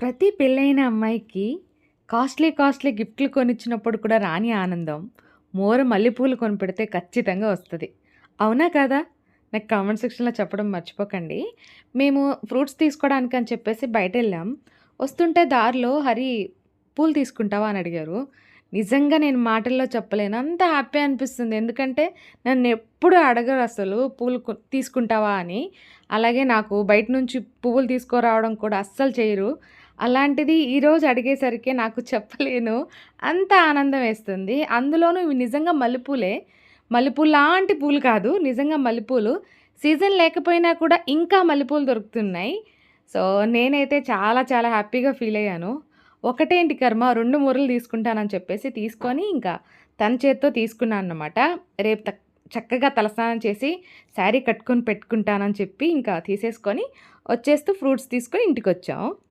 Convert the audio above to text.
ప్రతి పెళ్ళైన అమ్మాయికి కాస్ట్‌లీ, కాస్ట్‌లీ గిఫ్ట్‌లు కొనిచ్చినప్పుడు కూడా రాని ఆనందం, మోర మల్లెపూలు కొనిపెడితే ఖచ్చితంగా వస్తుంది అవునా కదా నాకు కామెంట్ సెక్షన్‌లో చెప్పడం మర్చిపోకండి. మేము ఫ్రూట్స్ తీసుకోవడానికి అని చెప్పేసి బయట వెళ్ళాం వస్తుంటే దారిలో "హరి పూలు తీసుకుంటావా?" అని అడిగారు. నిజంగా నేను మాటల్లో చెప్పలేను. అంత హ్యాపీ అనిపిస్తుంది. ఎందుకంటే నన్ను ఎప్పుడూ అడగరు అసలు పూలు తీసుకుంటావా అని. అలాగే నాకు బయట నుంచి పువ్వులు తీసుకురావడం కూడా అస్సలు చేయరు. అలాంటిది ఈరోజు అడిగేసరికి నాకు చెప్పలేను. అంత ఆనందం వేస్తుంది. అందులోనూ ఇవి నిజంగా మల్లెపూలే. మల్లెపూలు లాంటి పూలు కాదు. నిజంగా మల్లెపూలు. సీజన్ లేకపోయినా కూడా ఇంకా మల్లెపూలు దొరుకుతున్నాయి. సో, నేనైతే చాలా చాలా హ్యాపీగా ఫీల్ అయ్యాను ఒకటేంటి కర్మ రెండు మూరలు తీసుకుంటానని చెప్పేసి తీసుకొని ఇంకా తన చేత్తో తీసుకున్నాను అనమాట రేపు తక్ చక్కగా తలస్నానం చేసి శారీ కట్టుకొని పెట్టుకుంటానని చెప్పి ఇంకా తీసేసుకొని వచ్చేస్తూ ఫ్రూట్స్ తీసుకొని ఇంటికి వచ్చాము